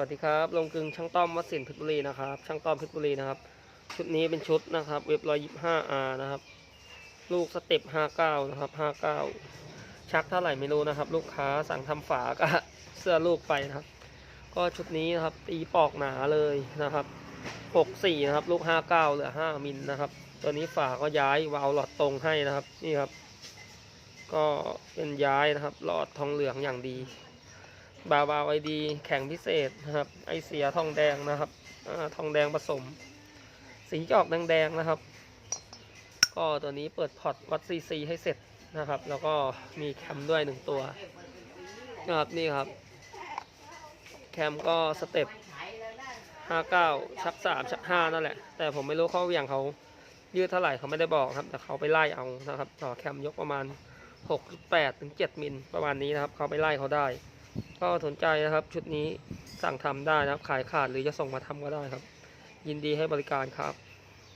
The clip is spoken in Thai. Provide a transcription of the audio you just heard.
วัสดีครับลงกึงช่างต้อมวัดสินเพชรบุรีนะครับ ช่างต้อมเพชรบุรีนะครับ ชุดนี้เป็นชุดนะครับ เว็บร้อยยี่ห้าอาร์นะครับ ลูกสเต็ปห้าเก้านะครับห้าเก้าชักเท่าไหร่ไม่รู้นะครับ ลูกค้าสั่งทำฝาก็เสื้อลูกไปนะครับ ก็ชุดนี้นะครับ ตีปอกหนาเลยนะครับหกสี่นะครับ ลูกห้าเก้าเหลือห้ามิลนะครับ ตัวนี้ฝาก็ย้ายวาล์วหลอดตรงให้นะครับนี่ครับ ก็เป็นย้ายนะครับหลอดทองเหลืองอย่างดี บาวาวไอดีแข็งพิเศษนะครับ ไอเสียทองแดงนะครับอทองแดงผสม สีจะออกแดงๆนะครับ ก็ตัวนี้เปิดพอร์ตวัดซีซีให้เสร็จนะครับ แล้วก็มีแคมด้วยหนึ่งตัวนะครับนี่ครับ แคมก็สเต็ป59ชัก3ชัก5นั่นแหละ แต่ผมไม่รู้เขาเหวี่ยงเขายืดเท่าไหร่เขาไม่ได้บอกครับ แต่เขาไปไล่เอานะครับ ต่อแคมยกประมาณ6.8ถึง7มิลประมาณนี้นะครับ เขาไปไล่เขาได้ ก็สนใจนะครับชุดนี้สั่งทำได้นะครับ ขายขาดหรือจะส่งมาทำก็ได้ครับ ยินดีให้บริการครับ